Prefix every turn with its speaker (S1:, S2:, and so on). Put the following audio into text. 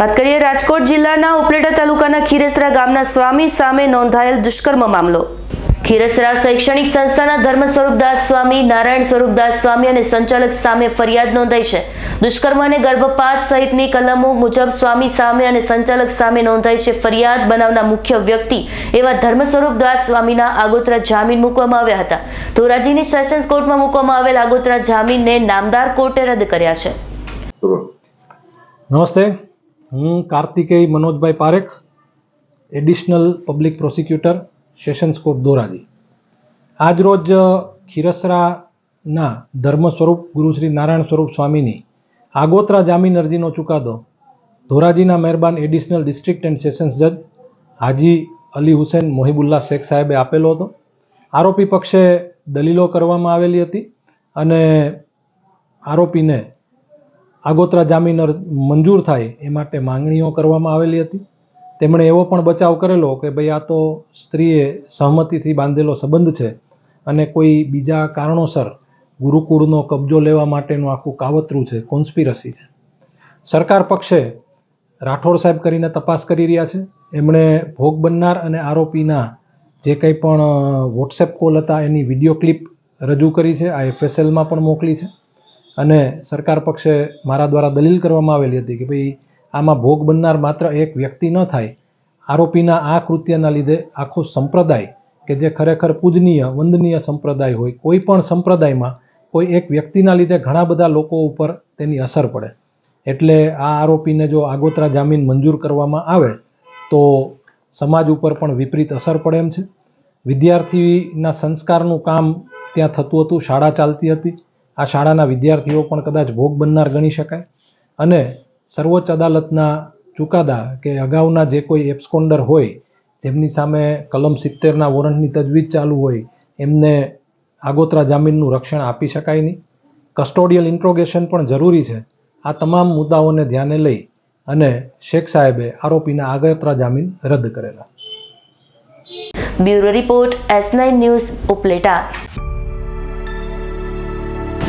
S1: વાત કરીએ રાજકોટ જિલ્લાના ઉપલેટા તાલુકાના ખીરસરા ગામના સ્વામી સામે નોંધાયેલ દુષ્કર્મ મામલો. ખીરસરા શૈક્ષણિક સંસ્થાના ધર્મ સ્વરૂપદાસ સ્વામી, નારાયણ સ્વરૂપદાસ સ્વામી અને સંચાલક સામે ફરિયાદ નોંધાઈ છે. દુષ્કર્મ અને ગર્ભપાત સહિતની કલમો મુજબ સ્વામી સામે અને સંચાલક સામે નોંધાઈ છે ફરિયાદ બનાવના મુખ્ય વ્યક્તિ એવા ધર્મ સ્વરૂપદાસ સ્વામીના આગોતરા જામીન મૂકવામાં આવ્યા હતા. ધોરાજીની સેશન્સ કોર્ટમાં મૂકવામાં આવેલ આગોતરા જામીનને નામદાર કોર્ટે રદ કર્યા છે.
S2: નમસ્તે. હું Kartikeya Manojbhai Parekh, additional public prosecutor, sessions court Dhoraji. આજરોજ ખીરસરાના ધર્મ સ્વરૂપ ગુરુ શ્રી નારાયણ સ્વરૂપ સ્વામીની આગોતરા જામીન અરજીનો ચુકાદો ધોરાજીના મહેરબાન એડિશનલ ડિસ્ટ્રિક્ટ એન્ડ સેશન્સ જજ હાજી અલી હુસેન મોહિબુલ્લા શેખ સાહેબે આપેલો હતો. આરોપી પક્ષે દલીલો કરવામાં આવેલી હતી અને આરોપીને આગોતરા જામીન મંજૂર થાય એ માટે માંગણીઓ કરવામાં આવેલી હતી. તેમણે એવો પણ બચાવ કરેલો કે ભાઈ આ તો સ્ત્રીએ સહમતિથી બાંધેલો સંબંધ છે અને કોઈ બીજા કારણોસર ગુરુકુળનો કબજો લેવા માટેનું આખું કાવતરું છે કોન્સ્પિરસી છે. સરકાર પક્ષે રાઠોડ સાહેબ કરીને તપાસ કરી રહ્યા છે. એમણે ભોગ બનનાર અને આરોપીના જે કંઈ પણ વોટ્સએપ કોલ હતા એની વીડિયો ક્લિપ રજૂ કરી છે, આ એફએસએલમાં પણ મોકલી છે. અને સરકાર પક્ષે મારા દ્વારા દલીલ કરવામાં આવેલી હતી કે ભાઈ, આમાં ભોગ બનનાર માત્ર એક વ્યક્તિ ન થાય. આરોપીના આ કૃત્યના લીધે આખો સંપ્રદાય, કે જે ખરેખર પૂજનીય, વંદનીય સંપ્રદાય હોય, કોઈ પણ સંપ્રદાયમાં, કોઈ એક વ્યક્તિના લીધે ઘણા બધા લોકો ઉપર તેની અસર પડે. એટલે આ આરોપીને જો આગોતરા જામીન મંજૂર કરવામાં આવે, તો સમાજ ઉપર પણ વિપરીત અસર પડે એમ છે. વિદ્યાર્થીના સંસ્કારનું કામ ત્યાં થતું હતું, શાળા ચાલતી હતી. આ શાળાના વિદ્યાર્થીઓ પણ કદાચ ભોગ બનનાર ગણી શકાય. અને સર્વોચ્ચ અદાલતના ચુકાદા કે અગાઉના જે કોઈ એપ્સકોન્ડર હોય, જેમની સામે કલમ સિત્તેરના વોરંટની તજવીજ ચાલુ હોય, એમને આગોતરા જામીનનું રક્ષણ આપી શકાય નહીં. કસ્ટોડિયલ ઇન્ટ્રોગેશન પણ જરૂરી છે. આ તમામ મુદ્દાઓને ધ્યાને લઈ અને શેખ સાહેબે આરોપીના આગોતરા જામીન રદ કરેલા.
S1: Bureau report S nine news Upleta.